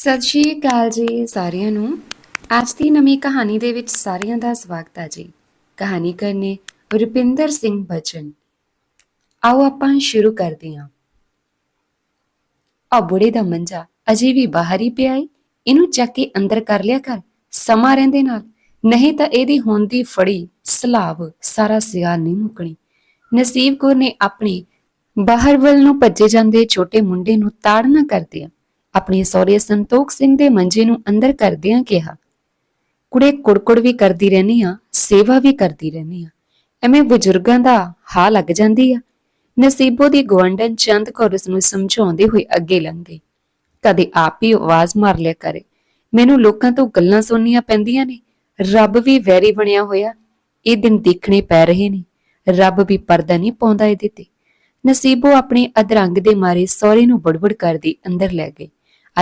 ਸਤਿ ਸ਼੍ਰੀ ਅਕਾਲ ਜੀ ਸਾਰਿਆਂ ਨੂੰ। ਅੱਜ ਦੀ ਨਵੀਂ ਕਹਾਣੀ ਦੇ ਵਿੱਚ ਸਾਰਿਆਂ ਦਾ ਸਵਾਗਤ ਹੈ ਜੀ। ਕਹਾਣੀ ਕਰਨੇ ਰੁਪਿੰਦਰ ਸਿੰਘ ਬਚਨ। ਆਓ ਆਪਾਂ ਸ਼ੁਰੂ ਕਰਦੇ ਹਾਂ। ਆ ਬੁੜੇ ਦਾ ਮੰਜਾ ਅਜੇ ਵੀ ਬਾਹਰ ਹੀ ਪਿਆ ਏ। ਇਹਨੂੰ ਚੱਕ ਕੇ ਅੰਦਰ ਕਰ ਲਿਆ ਕਰ, ਸਮਾਂ ਰਹਿੰਦੇ ਨਾਲ। ਨਹੀਂ ਤਾਂ ਇਹਦੀ ਹੋਣ ਦੀ ਫੜੀ, ਸਲਾਬ, ਸਾਰਾ ਸਿਆਲ ਨਹੀਂ ਮੁੱਕਣੀ। ਨਸੀਬ ਕੌਰ ਨੇ ਆਪਣੇ ਬਾਹਰ ਵੱਲ ਨੂੰ ਭੱਜੇ ਜਾਂਦੇ ਛੋਟੇ ਮੁੰਡੇ ਨੂੰ ਤਾੜਨਾ ਕਰਦਿਆਂ ਆਪਣੇ ਸਹੁਰੇ ਸੰਤੋਖ ਸਿੰਘ ਦੇ ਮੰਜੇ ਨੂੰ ਅੰਦਰ ਕਰਦਿਆਂ ਕਿਹਾ, ਕੁੜੇ, ਕੁੜਕੁੜ ਵੀ ਕਰਦੀ ਰਹਿਨੀ ਆ, ਸੇਵਾ ਵੀ ਕਰਦੀ ਰਹਿਨੀ ਆ। ਐਵੇਂ ਬਜ਼ੁਰਗਾਂ ਦਾ ਹਾਲ ਲੱਗ ਜਾਂਦੀ ਆ। ਨਸੀਬੋ ਦੀ ਗਵੰਡਨ ਚੰਦ ਕੌਰ ਉਸ ਨੂੰ ਸਮਝਾਉਂਦੇ ਹੋਏ ਅੱਗੇ ਲੰਘ। ਗਈ ਕਦੇ ਆਪ ਹੀ ਆਵਾਜ਼ ਮਾਰ ਲਿਆ ਕਰੇ। ਮੈਨੂੰ ਲੋਕਾਂ ਤੋਂ ਗੱਲਾਂ ਸੁਣਨੀਆਂ ਪੈਂਦੀਆਂ ਨੇ। ਰੱਬ ਵੀ ਵੈਰੀ ਬਣਿਆ ਹੋਇਆ। ਇਹ ਦਿਨ ਦੇਖਣੇ ਪੈ ਰਹੇ ਨੇ। ਰੱਬ ਵੀ ਪਰਦਾ ਨਹੀਂ ਪਾਉਂਦਾ ਇਹਦੇ ਤੇ। ਨਸੀਬੋ ਆਪਣੇ ਅਧਰੰਗ ਦੇ ਮਾਰੇ ਸਹੁਰੇ ਨੂੰ ਬੜਬੜ ਕਰਦੀ ਅੰਦਰ ਲੈ ਗਈ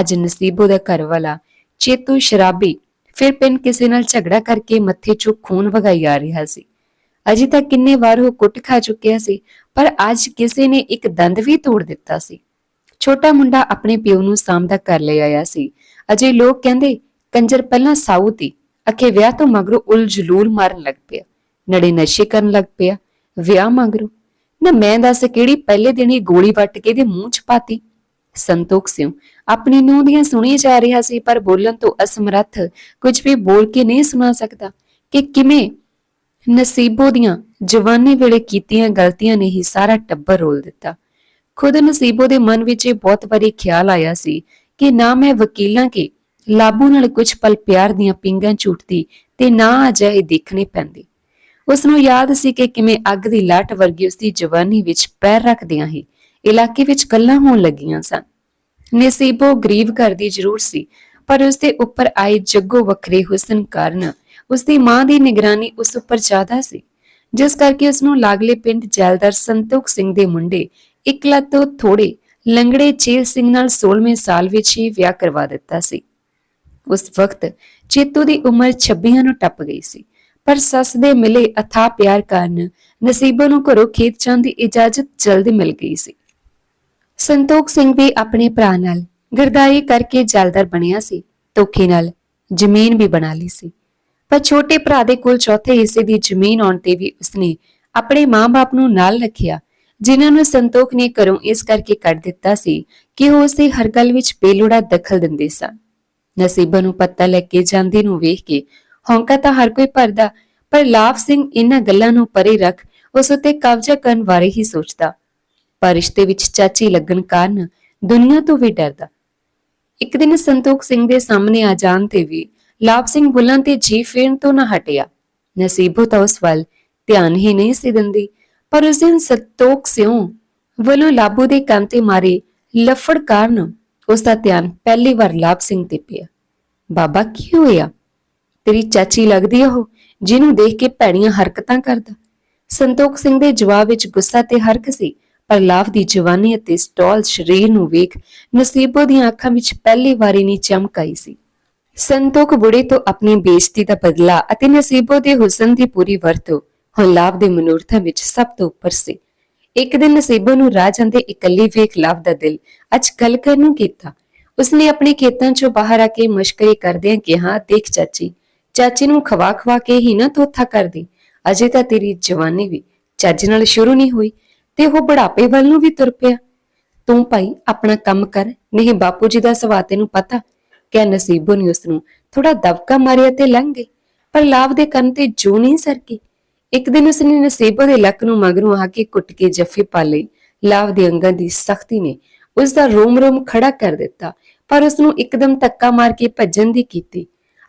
ਅੱਜ ਨਸੀਬੋ ਦਾ ਘਰ ਵਾਲਾ ਚੇਤੂ ਸ਼ਰਾਬੀ ਫਿਰ ਪਿੰਨ ਕਿਸੇ ਨਾਲ ਝਗੜਾ ਕਰਕੇ ਮੱਥੇ 'ਚੋਂ ਖੂਨ ਵਗਾਈ ਆ ਰਿਹਾ ਸੀ। ਅਜੇ ਤੱਕ ਕਿੰਨੇ ਵਾਰ ਉਹ ਕੁੱਟ ਖਾ ਚੁੱਕਿਆ ਸੀ, ਪਰ ਅੱਜ ਕਿਸੇ ਨੇ ਇੱਕ ਦੰਦ ਵੀ ਤੋੜ ਦਿੱਤਾ ਸੀ। ਛੋਟਾ ਮੁੰਡਾ ਆਪਣੇ ਪਿਓ ਨੂੰ ਸਾਹਮਣਾ ਕਰ ਲੈ ਆਇਆ ਸੀ। ਅਜੇ ਲੋਕ ਕਹਿੰਦੇ ਕੰਜਰ ਪਹਿਲਾਂ ਸਾਊ ਤੀ ਅਖੇ ਵਿਆਹ ਤੋਂ ਮਗਰੋਂ ਉਲ ਜਲੂਲ ਮਾਰਨ ਲੱਗ ਪਿਆ। ਨੜੇ ਨਸ਼ੇ ਕਰਨ ਲੱਗ ਪਿਆ। ਵਿਆਹ ਮਗਰੋਂ। ਨਾ ਮੈਂ ਦੱਸ ਕਿਹੜੀ ਪਹਿਲੇ ਦਿਨ ਹੀ ਗੋਲੀ ਵੱਟ ਕੇ ਇਹਦੇ ਮੂੰਹ 'ਚ ਪਾਤੀ? ਸੰਤੋਖ ਸਿੰਘ ਆਪਣੀ ਨੂੰਹ ਦੀਆਂ ਸੁਣੀ ਜਾ ਰਿਹਾ ਸੀ, ਪਰ ਬੋਲਣ ਤੋਂ ਅਸਮਰੱਥ ਕੁਝ ਵੀ ਬੋਲ ਕੇ ਨਹੀਂ ਸੁਣਾ ਸਕਦਾ ਕਿ ਕਿਵੇਂ ਨਸੀਬੋ ਦੀਆਂ ਜਵਾਨੀ ਵੇਲੇ ਕੀਤੀਆਂ ਗਲਤੀਆਂ ਨੇ ਹੀ ਸਾਰਾ ਟੱਬਰ ਰੋਲ ਦਿੱਤਾ। ਖੁਦ ਨਸੀਬੋ ਦੇ ਮਨ ਵਿੱਚ ਇਹ ਬਹੁਤ ਵਾਰੀ ਖਿਆਲ ਆਇਆ ਸੀ ਕਿ ਨਾ ਮੈਂ ਵਕੀਲਾਂ ਕੇ ਲਾਬੂ ਨਾਲ ਕੁਝ ਪਲ ਪਿਆਰ ਦੀਆਂ ਪਿੰਗਾਂ ਝੂਟਦੀ ਤੇ ਨਾ ਅਜਿਹੇ ਦੇਖਣੇ ਪੈਂਦੇ। ਉਸ ਨੂੰ ਯਾਦ ਸੀ ਕਿ ਕਿਵੇਂ ਅੱਗ ਦੀ ਲਾਟ ਵਰਗੀ ਉਸ ਦੀ ਜਵਾਨੀ ਵਿੱਚ ਪੈਰ ਰੱਖਦਿਆਂ ਹੀ ਇਲਾਕੇ ਵਿੱਚ ਗੱਲਾਂ ਹੋਣ ਲੱਗੀਆਂ ਸਨ। ਨਸੀਬੋ ਗਰੀਬ ਘਰ ਦੀ ਜ਼ਰੂਰ ਸੀ, ਪਰ ਉਸ ਦੇ ਉੱਪਰ ਆਏ ਜੱਗੋ ਵੱਖਰੇ ਹੁਸਨ ਕਾਰਨ ਉਸ ਦੀ ਮਾਂ ਦੀ ਨਿਗਰਾਨੀ ਉਸ ਉੱਪਰ ਜ਼ਿਆਦਾ ਸੀ, ਜਿਸ ਕਰਕੇ ਉਸ ਨੂੰ ਲਾਗਲੇ ਪਿੰਡ ਜੈਲਦਾਰ ਸੰਤੋਖ ਸਿੰਘ ਦੇ ਮੁੰਡੇ ਇਕਲਾ ਤੋਂ ਥੋੜੇ ਲੰਗੜੇ ਚੇਲ ਸਿੰਘ ਨਾਲ 16ਵੇਂ ਸਾਲ ਵਿੱਚ ਹੀ ਵਿਆਹ ਕਰਵਾ ਦਿੱਤਾ ਸੀ। ਉਸ ਵਕਤ ਚੇਤੂ ਦੀ ਉਮਰ 26 ਨੂੰ ਟੱਪ ਗਈ ਸੀ, ਪਰ ਸੱਸ ਦੇ ਮਿਲੇ ਅਥਾ ਪਿਆਰ ਕਾਰਨ ਨਸੀਬੋ ਨੂੰ ਘਰੋਂ ਖੇਤ ਜਾਣ ਦੀ ਇਜਾਜ਼ਤ ਜਲਦੀ ਮਿਲ ਗਈ ਸੀ। ਸੰਤੋਖ ਸਿੰਘ ਵੀ ਆਪਣੇ ਭਰਾ ਨਾਲ ਗਰਦਾਈ ਕਰਕੇ ਜਲਦਰ ਬਣਿਆ ਸੀ, ਧੋਖੇ ਨਾਲ ਜ਼ਮੀਨ ਵੀ ਬਣਾ ਲਈ ਸੀ। ਪਰ ਛੋਟੇ ਭਰਾ ਦੇ ਕੋਲ ਚੌਥੇ ਹਿੱਸੇ ਦੀ ਜ਼ਮੀਨ ਆਉਣ ਤੇ ਵੀ ਉਸਨੇ ਆਪਣੇ ਮਾਂ-ਬਾਪ ਨੂੰ ਨਾਲ ਰੱਖਿਆ, ਜਿਨ੍ਹਾਂ ਨੂੰ ਸੰਤੋਖ ਨੇ ਘਰੋਂ ਇਸ ਕਰਕੇ ਕੱਢ ਦਿੱਤਾ ਸੀ ਕਿ ਉਹ ਉਸੇ ਹਰ ਗੱਲ ਵਿੱਚ ਬੇਲੋੜਾ ਦਖਲ ਦਿੰਦੇ ਸਨ। ਨਸੀਬਾਂ ਨੂੰ ਪੱਤਾ ਲੈ ਕੇ ਜਾਂਦੇ ਨੂੰ ਵੇਖ ਕੇ ਹੌਂਕਾ ਤਾਂ ਹਰ ਕੋਈ ਭਰਦਾ, ਪਰ ਲਾਭ ਸਿੰਘ ਇਹਨਾਂ ਗੱਲਾਂ ਨੂੰ ਪਰੇ ਰੱਖ ਉਸ ਉਤੇ ਕਬਜ਼ਾ ਕਰਨ ਬਾਰੇ ਹੀ ਸੋਚਦਾ। ਪਰ ਰਿਸ਼ਤੇ ਵਿੱਚ ਚਾਚੀ ਲੱਗਣ ਕਾਰਨ ਦੁਨੀਆ ਤੋਂ ਵੀ ਡਰਦਾ। ਇੱਕ ਦਿਨ ਸੰਤੋਖ ਸਿੰਘ ਦੇ ਸਾਹਮਣੇ ਆ ਜਾਣ ਤੇ ਵੀ ਲਾਭ ਸਿੰਘ ਬੁੱਲਾਂ ਤੇ ਜੀ ਫੇਰਨ ਤੋਂ ਨਾ ਹਟਿਆ। ਨਸੀਬੋ ਤਾਂ ਉਸ ਵੱਲ ਧਿਆਨ ਹੀ ਨਹੀਂ ਸੀ ਦਿੰਦੀ, ਪਰ ਉਸ ਦਿਨ ਸੰਤੋਖ ਸਿਉ ਵੱਲੋਂ ਲਾਬੂ ਦੇ ਕੰਨ ਤੇ ਮਾਰੇ ਲਫੜ ਕਾਰਨ ਉਸ ਦਾ ਧਿਆਨ ਪਹਿਲੀ ਵਾਰ ਲਾਭ ਸਿੰਘ ਤੇ ਪਿਆ। ਬਾਬਾ ਕੀ ਹੋਇਆ? ਤੇਰੀ ਚਾਚੀ ਲੱਗਦੀ ਉਹ, ਜਿਹਨੂੰ ਦੇਖ ਕੇ ਭੈਣੀਆਂ ਹਰਕਤਾਂ ਕਰਦਾ। ਸੰਤੋਖ ਸਿੰਘ ਦੇ ਜਵਾਬ ਵਿੱਚ ਗੁੱਸਾ ਤੇ ਹਰਕ ਸੀ। ਪਰ ਲਾਭ ਦੀ ਜਵਾਨੀ ਅਤੇ ਸਟਾਲ ਸਰੀਰ ਨੂੰ ਵੇਖ ਨਸੀਬੋ ਦੀਆਂ ਅੱਖਾਂ ਵਿੱਚ ਪਹਿਲੀ ਵਾਰੀ ਨਹੀਂ ਚਮਕ ਆਈ ਸੀ। ਸੰਤੋਖ ਬੁੜੇ ਤੋਂ ਆਪਣੀ ਬੇਇੱਜ਼ਤੀ ਦਾ ਬਦਲਾ ਅਤੇ ਨਸੀਬੋ ਦੇ ਹੁਸਨ ਦੀ ਪੂਰੀ ਵਰਤੋਂ ਹੁਣ ਲਾਭ ਦੇ ਮਨੋਰਥਾਂ ਵਿੱਚ ਸਭ ਤੋਂ ਉੱਪਰ ਸੀ। ਇੱਕ ਦਿਨ ਨਸੀਬੋ ਨੂੰ ਰਾਹ ਜਾਂਦੇ ਇਕੱਲੀ ਵੇਖ ਲਾਭ ਦਾ ਦਿਲ ਅੱਜ ਗੱਲ ਕਰਨ ਨੂੰ ਕੀਤਾ। ਉਸਨੇ ਆਪਣੇ ਖੇਤਾਂ ਚੋਂ ਬਾਹਰ ਆ ਕੇ ਮਸ਼ਕਰੀ ਕਰਦਿਆਂ ਕਿਹਾ, ਦੇਖ ਚਾਚੀ ਚਾਚੀ ਨੂੰ ਖਵਾ ਖਵਾ ਕੇ ਹੀ ਨਾ ਤੋਥਾ ਕਰਦੀ। ਅਜੇ ਤਾਂ ਤੇਰੀ ਜਵਾਨੀ ਵੀ ਚੱਜ ਨਾਲ ਸ਼ੁਰੂ ਨਹੀਂ ਹੋਈ। ਤੇ ਉਹ ਬੁਢਾਪੇ ਵੱਲ ਨੂੰ ਵੀ ਤੁਰ ਪਿਆ। ਤੂੰ ਭਾਈ, ਆਪਣਾ ਕੰਮ ਕਰ। ਨਹੀਂ, ਬਾਪੂ ਜੀ ਦਾ ਸਵਾ ਤੈਨੂੰ ਪਤਾ। ਕਿ ਨਸੀਬੋ ਨੇ ਉਸ ਨੂੰ ਥੋੜਾ ਦਬਕਾ ਮਾਰਿਆ ਤੇ ਲੰਘ ਗਈ। ਪਰ ਲਾਭ ਦੇ ਕੰਨ ਤੇ ਜੋ ਨਹੀਂ ਸਰਕੀ। ਇੱਕ ਦਿਨ ਉਸਨੇ ਨਸੀਬੋ ਦੇ ਲੱਕ ਨੂੰ ਮਗਰੋਂ ਆ ਕੇ ਕੁੱਟ ਕੇ ਜੱਫੇ ਪਾ ਲਈ ਲਾਭ ਦੇ ਅੰਗਾਂ ਦੀ ਸਖਤੀ ਨੇ ਉਸ ਦਾ ਰੋਮ ਰੋਮ ਖੜਾ ਕਰ ਦਿੱਤਾ, ਪਰ ਉਸ ਨੂੰ ਇੱਕਦਮ ਧੱਕਾ ਮਾਰ ਕੇ ਭੱਜਣ ਦੀ ਕੀਤੀ।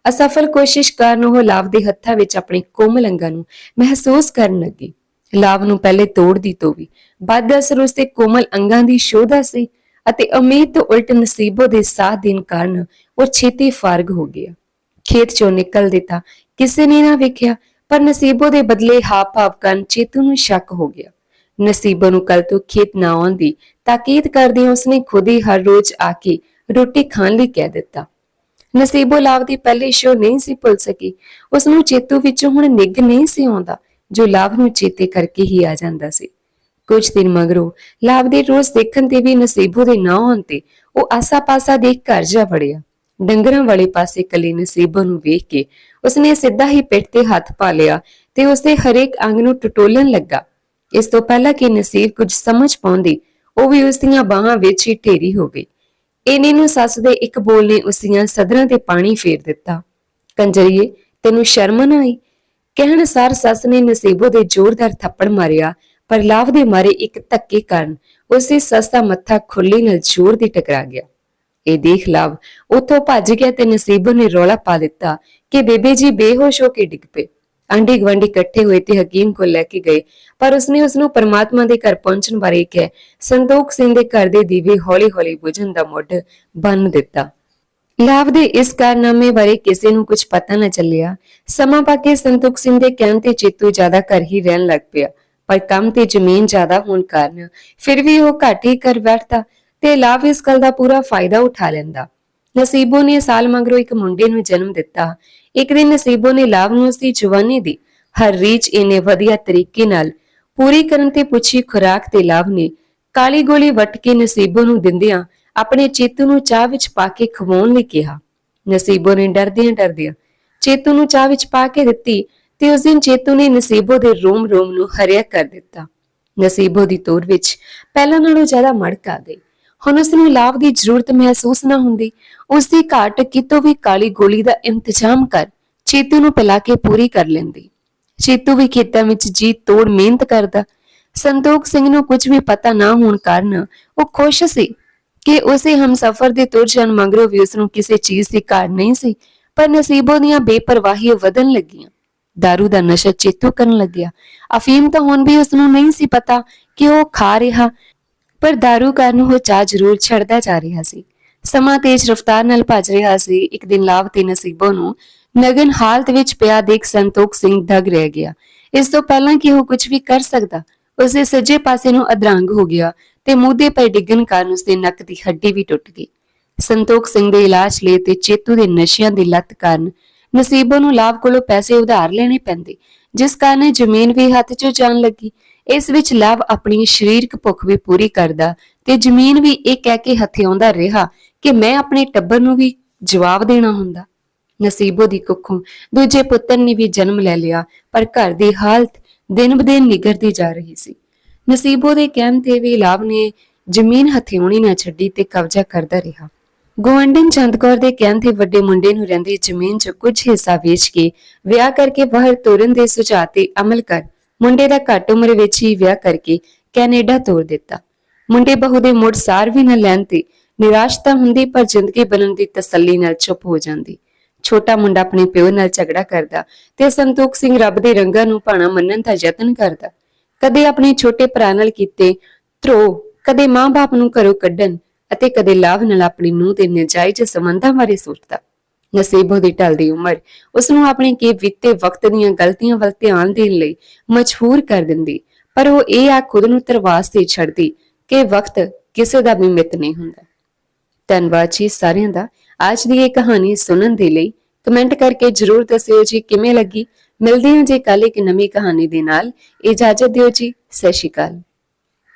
ਅਸਫਲ ਕੋਸ਼ਿਸ਼ ਕਰਨ ਉਹ ਲਾਭ ਦੇ ਹੱਥਾਂ ਵਿੱਚ ਆਪਣੇ ਕੋਮਲ ਅੰਗਾਂ ਨੂੰ ਮਹਿਸੂਸ ਕਰਨ ਲੱਗੀ। ਲਾਭ ਨੂੰ ਪਹਿਲੇ ਤੋੜਦੀ ਤੋਂ ਵੀ ਬਾਅਦ ਅਸਰ ਉਸ ਦੇ ਕੋਮਲ ਅੰਗਾਂ ਦੀ ਸ਼ੋਧਾ ਸੀ ਅਤੇ ਉਮੀਦ ਤੋਂ ਉਲਟ ਨਸੀਬੋ ਦੇ ਸਾਥ ਦੇਣ ਕਾਰਨ ਉਹ ਛੇਤੀ ਫਾਰਗ ਹੋ ਗਿਆ। ਖੇਤ ਚੋਂ ਨਿਕਲ ਦਿੱਤਾ। ਕਿਸੇ ਨੇ ਨਾ ਵੇਖਿਆ, ਪਰ ਨਸੀਬੋ ਦੇ ਬਦਲੇ ਹਾਵ ਭਾਵ ਕਰਨ ਚੇਤੂ ਨੂੰ ਸ਼ੱਕ ਹੋ ਗਿਆ। ਨਸੀਬੋ ਨੂੰ ਕੱਲ ਤੋਂ ਖੇਤ ਨਾ ਆਉਣ ਦੀ ਤਾਕੀਦ ਕਰਦਿਆਂ ਉਸਨੇ ਖੁਦ ਹੀ ਹਰ ਰੋਜ਼ ਆ ਕੇ ਰੋਟੀ ਖਾਣ ਲਈ ਕਹਿ ਦਿੱਤਾ। ਨਸੀਬੋ ਲਾਵ ਦੀ ਪਹਿਲੀ ਸ਼ੋ ਨਹੀਂ ਸੀ ਭੁੱਲ ਸਕੀ। ਉਸ ਨੂੰ ਚੇਤੂ ਵਿੱਚੋਂ ਹੁਣ ਨਿੱਘ ਨਹੀਂ ਸੀ ਆਉਂਦਾ। ਜੋ ਲਾਭ ਨੂੰ ਚੇਤੇ ਕਰਕੇ ਹੀ ਆ ਜਾਂਦਾ ਸੀ। ਕੁਝ ਦਿਨ ਮਗਰੋਂ ਲਾਭ ਦੇ ਰੋਜ਼ ਦੇਖਣ ਤੇ ਵੀ ਨਸੀਬੋ ਦੇ ਨਾ ਹੋਣ ਤੇ ਉਹ ਆਸਾ-ਪਾਸਾ ਦੇਖ ਘਰ ਜਾ ਵੜਿਆ। ਡੰਗਰਾਂ ਵਾਲੇ ਪਾਸੇ ਕਲੀ ਨਸੀਬੋ ਨੂੰ ਵੇਖ ਕੇ ਉਸਨੇ ਸਿੱਧਾ ਹੀ ਪਿੱਠ ਤੇ ਹੱਥ ਪਾ ਲਿਆ ਤੇ ਉਸਦੇ ਹਰੇਕ ਅੰਗ ਨੂੰ ਟਟੋਲਣ ਲੱਗਾ। ਇਸ ਤੋਂ ਪਹਿਲਾਂ ਕਿ ਨਸੀਬ ਕੁਝ ਸਮਝ ਪਾਉਂਦੀ, ਉਹ ਵੀ ਉਸ ਦੀਆਂ ਬਾਹਾਂ ਵਿੱਚ ਹੀ ਢੇਰੀ ਹੋ ਗਈ। ਇਹਨੇ ਨੂੰ ਸੱਸ ਦੇ ਇੱਕ ਬੋਲ ਨੇ ਉਸ ਦੀਆਂ ਸਦਰਾਂ ਤੇ ਪਾਣੀ ਫੇਰ ਦਿੱਤਾ। ਕੰਜਰੀਏ, ਤੈਨੂੰ ਸ਼ਰਮ ਨਾ ਆਈ? ਕਹਿਣ ਸਾਰ ਸੱਸ ਨੇ ਨਸੀਬੋ ਦੇ ਜ਼ੋਰਦਾਰ ਥੱਪੜ ਮਾਰਿਆ, ਪਰ ਲਾਭ ਦੇ ਮਾਰੇ ਇੱਕ ਧੱਕੇ ਕਾਰਨ ਉਸੇ ਸੱਸ ਦਾ ਮੱਥਾ ਖੁੱਲੀ ਨਾਲ ਜ਼ੋਰ ਦੀ ਟਕਰਾ ਗਿਆ। ਇਹ ਦੇਖ ਲਾਭ ਉੱਥੋਂ ਭੱਜ ਗਿਆ ਤੇ ਨਸੀਬੋ ਨੇ ਰੌਲਾ ਪਾ ਦਿੱਤਾ ਕਿ ਬੇਬੇ ਜੀ ਬੇਹੋਸ਼ ਹੋ ਕੇ ਡਿੱਗ ਪਏ। ਆਂਢੀ ਗਵਾਂਢੀ ਇਕੱਠੇ ਹੋਏ ਤੇ ਹਕੀਮ ਕੋਲ ਲੈ ਕੇ ਗਏ, ਪਰ ਉਸਨੇ ਉਸ ਨੂੰ ਪਰਮਾਤਮਾ ਦੇ ਘਰ ਪਹੁੰਚਣ ਬਾਰੇ ਕਿਹਾ। ਸੰਤੋਖ ਸਿੰਘ ਦੇ ਘਰ ਦੇ ਦੀਵੇ ਹੌਲੀ-ਹੌਲੀ ਬੁਝਣ ਦਾ ਮੁੱਢ ਬੰਨ ਦਿੱਤਾ। ਲਾਭ ਦੇ ਇਸ ਕਾਰਨਾਮੇ ਬਾਰੇ ਕਿਸੇ ਨੂੰ ਕੁਝ ਪਤਾ ਨਾ ਚੱਲਿਆ। ਸਮਾਂ ਪਾ ਕੇ ਸੰਤੋਖ ਸਿੰਘ ਦੇ ਕਹਿਣ ਤੇ ਚੇਤੂ ਜ਼ਿਆਦਾ ਘਰ ਹੀ ਰਹਿਣ ਲੱਗ ਪਿਆ, ਪਰ ਕੰਮ ਤੇ ਜ਼ਮੀਨ ਜ਼ਿਆਦਾ ਹੋਣ ਕਾਰਨ ਫਿਰ ਵੀ ਉਹ ਘੱਟ ਹੀ ਕਰ ਬੈਠਦਾ ਤੇ ਲਾਭ ਇਸ ਗੱਲ ਦਾ ਪੂਰਾ ਫਾਇਦਾ ਉਠਾ ਲੈਂਦਾ। ਨਸੀਬੋ ਨੇ ਸਾਲ ਮਗਰੋਂ ਇੱਕ ਮੁੰਡੇ ਨੂੰ ਜਨਮ ਦਿੱਤਾ। ਇੱਕ ਦਿਨ ਨਸੀਬੋ ਨੇ ਲਾਭ ਨੂੰ ਉਸਦੀ ਜਵਾਨੀ ਦੀ ਹਰ ਰੀਚ ਇਹਨੇ ਵਧੀਆ ਤਰੀਕੇ ਨਾਲ ਪੂਰੀ ਕਰਨ ਤੇ ਪੁੱਛੀ ਖੁਰਾਕ ਤੇ ਲਾਭ ਨੇ, ਕਾਲੀ ਗੋਲੀ ਵੱਟ ਕੇ ਨਸੀਬੋ ਨੂੰ ਦਿੰਦਿਆਂ ਆਪਣੇ ਚੇਤੂ ਨੂੰ ਚਾਹ ਵਿੱਚ ਪਾ ਕੇ ਖਵਾਉਣ ਲਈ ਕਿਹਾ। ਨਸੀਬੋ ਨੇ ਡਰਦਿਆਂ ਡਰਦਿਆਂ ਚੇਤੂ ਨੂੰ ਚਾਹ ਵਿੱਚ ਪਾ ਕੇ ਦਿੱਤੀ ਤੇ ਉਸ ਦਿਨ ਚੇਤੂ ਨੇ ਨਸੀਬੋ ਦੇ ਰੋਮ ਰੋਮ ਨੂੰ ਹਰਿਆ ਕਰ ਦਿੱਤਾ। ਨਸੀਬੋ ਦੀ ਤੋਰ ਵਿੱਚ ਪਹਿਲਾਂ ਨਾਲੋਂ ਜ਼ਿਆਦਾ ਮੜਕ ਆ ਗਈ। ਹੁਣ ਉਸ ਨੂੰ ਲਾਭ ਦੀ ਜ਼ਰੂਰਤ ਮਹਿਸੂਸ ਨਾ ਹੁੰਦੀ। ਉਸ ਦੀ ਘਾਟ ਕਿਤੋਂ ਵੀ ਕਾਲੀ ਗੋਲੀ ਦਾ ਇੰਤਜ਼ਾਮ ਕਰ ਚੇਤੂ ਨੂੰ ਪਿਲਾ ਕੇ ਪੂਰੀ ਕਰ ਲੈਂਦੀ। ਚੇਤੂ ਵੀ ਖੇਤਾਂ ਵਿੱਚ ਜੀ ਤੋੜ ਮਿਹਨਤ ਕਰਦਾ। ਸੰਤੋਖ ਸਿੰਘ ਨੂੰ ਕੁਝ ਵੀ ਪਤਾ ਨਾ ਹੋਣ ਕਾਰਨ ਉਹ ਖੁਸ਼ ਸੀ ਕਿ ਉਸੇ ਹਮਸਫਰ ਦੇ ਤੁਰ ਜਾਣ ਮੰਗਰੋ ਵੀ ਉਸ ਨੂੰ ਕਿਸੇ ਚੀਜ਼ ਦੀ ਘਾਟ ਨਹੀਂ ਸੀ, ਪਰ ਨਸੀਬੋ ਦੀਆਂ ਬੇਪਰਵਾਹੀ ਵਧਣ ਲੱਗੀਆਂ। ਦਾਰੂ ਦਾ ਨਸ਼ਾ ਚੇਤੂ ਕਰਨ ਲੱਗਿਆ। ਅਫੀਮ ਤਾਂ ਹੁਣ ਵੀ ਉਸ ਨੂੰ ਨਹੀਂ ਸੀ ਪਤਾ ਕਿ ਉਹ ਖਾ ਰਿਹਾ, ਪਰ ਦਾਰੂ ਕਾਰਨ ਉਹ ਚਾਹ ਜ਼ਰੂਰ ਛੱਡਦਾ ਜਾ ਰਿਹਾ ਸੀ। ਸਮਾਂ ਤੇਜ਼ ਰਫ਼ਤਾਰ ਨਾਲ ਭੱਜ ਰਿਹਾ ਸੀ। ਇੱਕ ਦਿਨ ਲਾਵ ਤੇ ਨਸੀਬੋ ਨੂੰ ਨਗਨ ਹਾਲਤ ਵਿੱਚ ਪਿਆ ਦੇਖ ਸੰਤੋਖ ਸਿੰਘ ਧਗ ਰਹਿ ਗਿਆ। ਇਸ ਤੋਂ ਪਹਿਲਾਂ ਕਿ ਉਹ ਕੁਝ ਵੀ ਕਰ ਸਕਦਾ, ਉਸਦੇ ਸੱਜੇ ਪਾਸੇ ਨੂੰ ਅਧਰੰਗ ਹੋ ਗਿਆ। ਤੇ ਮੂਧੇ ਪੈ ਡਿੱਗਣ ਕਾਰਨ ਉਸਦੇ ਨੱਕ ਦੀ ਹੱਡੀ ਵੀ ਟੁੱਟ ਗਈ। ਸੰਤੋਖ ਸਿੰਘ ਦੇ ਇਲਾਜ ਲਈ ਤੇ ਚੇਤੂ ਦੇ ਨਸ਼ਿਆਂ ਦੀ ਲੱਤ ਕਾਰਨ ਨਸੀਬੋ ਨੂੰ ਲਾਭ ਕੋਲੋਂ ਪੈਸੇ ਉਧਾਰ ਲੈਣੇ ਪੈਂਦੇ, ਜਿਸ ਕਾਰਨ ਜ਼ਮੀਨ ਵੀ ਹੱਥ 'ਚੋਂ ਜਾਣ ਲੱਗੀ। ਇਸ ਵਿੱਚ ਲਾਭ ਆਪਣੀ ਸਰੀਰਕ ਭੁੱਖ ਵੀ ਪੂਰੀ ਕਰਦਾ ਤੇ ਜ਼ਮੀਨ ਵੀ ਇਹ ਕਹਿ ਕੇ ਹਥਿਆਉਂਦਾ ਰਿਹਾ ਕਿ ਮੈਂ ਆਪਣੇ ਟੱਬਰ ਨੂੰ ਵੀ ਜਵਾਬ ਦੇਣਾ ਹੁੰਦਾ। ਨਸੀਬੋ ਦੀ ਕੁੱਖੋਂ ਦੂਜੇ ਪੁੱਤਰ ਨੇ ਵੀ ਜਨਮ ਲੈ ਲਿਆ, ਪਰ ਘਰ ਦੀ ਹਾਲਤ ਦਿਨ ਬਦਿਨ ਨਿਗਰਦੀ ਜਾ ਰਹੀ ਸੀ। ਨਸੀਬੋ ਦੇ ਕਹਿਣ ਤੇ ਵੀ ਲਾਭ ਨੇ ਜ਼ਮੀਨ ਹਥਿਆਉਣੀ ਨਾ ਛੱਡੀ ਤੇ ਕਬਜ਼ਾ ਕਰਦਾ ਰਿਹਾ। ਗਵੰਡਨ ਚੰਦਕੌਰ ਦੇ ਕਹਿਣ ਤੇ ਵੱਡੇ ਮੁੰਡੇ ਨੂੰ ਰਹਿੰਦੀ ਜ਼ਮੀਨ 'ਚ ਕੁਝ ਹਿੱਸਾ ਵੇਚ ਕੇ ਵਿਆਹ ਕਰਕੇ ਬਾਹਰ ਤੁਰਨ ਦੇ ਸੁਝਾਅ ਤੇ ਅਮਲ ਕਰ ਮੁੰਡੇ ਦਾ ਘੱਟ ਉਮਰ ਵਿੱਚ ਹੀ ਵਿਆਹ ਕਰਕੇ ਕੈਨੇਡਾ ਤੋਰ ਦਿੱਤਾ। ਮੁੰਡੇ ਬਹੂ ਦੇ ਮੁੜ ਸਾਰ ਵੀ ਨਾ ਲੈਣ ਤੇ ਨਿਰਾਸ਼ ਤਾਂ ਹੁੰਦੀ ਪਰ ਜ਼ਿੰਦਗੀ ਬਣਨ ਦੀ ਤਸੱਲੀ ਨਾਲ ਚੁੱਪ ਹੋ ਜਾਂਦੀ। ਛੋਟਾ ਮੁੰਡਾ ਆਪਣੇ ਪਿਓ ਨਾਲ ਝਗੜਾ ਕਰਦਾ ਤੇ ਸੰਤੋਖ ਸਿੰਘ ਰੱਬ ਦੇ ਰੰਗਾਂ ਨੂੰ ਭਾਣਾ ਮੰਨਣ ਦਾ ਯਤਨ ਕਰਦਾ। ਕਦੇ ਆਪਣੇ ਛੋਟੇ ਭਰਾ ਨਾਲ ਕੀਤੇ ਧਰੋ ਕਦੇ ਮਾਂ-ਬਾਪ ਨੂੰ ਘਰੋਂ ਕੱਢਣ ਅਤੇ ਕਦੇ ਲਾਭ ਨਾਲ ਆਪਣੀ ਨੂੰਹ ਦੇ ਨਜਾਇਜ਼ ਸੰਬੰਧਾਂ ਬਾਰੇ ਸੋਚਦਾ। ਨਸੀਬੋ ਦੀ ਢਲਦੀ ਉਮਰ ਉਸ ਨੂੰ ਆਪਣੇ ਕੀ ਬੀਤੇ ਵਕਤ ਦੀਆਂ ਗਲਤੀਆਂ ਵੱਲ ਧਿਆਨ ਦੇਣ ਲਈ ਮਜਬੂਰ ਕਰ ਦਿੰਦੀ, ਪਰ ਉਹ ਇਹ ਆ ਖੁਦ ਨੂੰ ਤਰਵਾਸ ਤੇ ਛੱਡਦੀ ਕਿ ਵਕਤ ਕਿਸੇ ਦਾ ਵੀ ਮਿੱਤ ਨਹੀਂ ਹੁੰਦਾ। ਧੰਨਵਾਦ ਜੀ ਸਾਰਿਆਂ ਦਾ। ਅੱਜ ਦੀ ਇਹ ਕਹਾਣੀ ਸੁਣਨ ਦੇ ਲਈ ਕਮੈਂਟ ਕਰਕੇ ਜਰੂਰ ਦੱਸਿਓ ਜੀ ਕਿਵੇਂ ਲੱਗੀ। ਮਿਲਦੇ ਹਾਂ ਜੀ ਕੱਲ ਇੱਕ ਨਵੀਂ ਕਹਾਣੀ ਦੇ ਨਾਲ। ਇਜਾਜ਼ਤ ਦਿਓ ਜੀ, ਸਤਿ ਸ਼੍ਰੀ ਅਕਾਲ।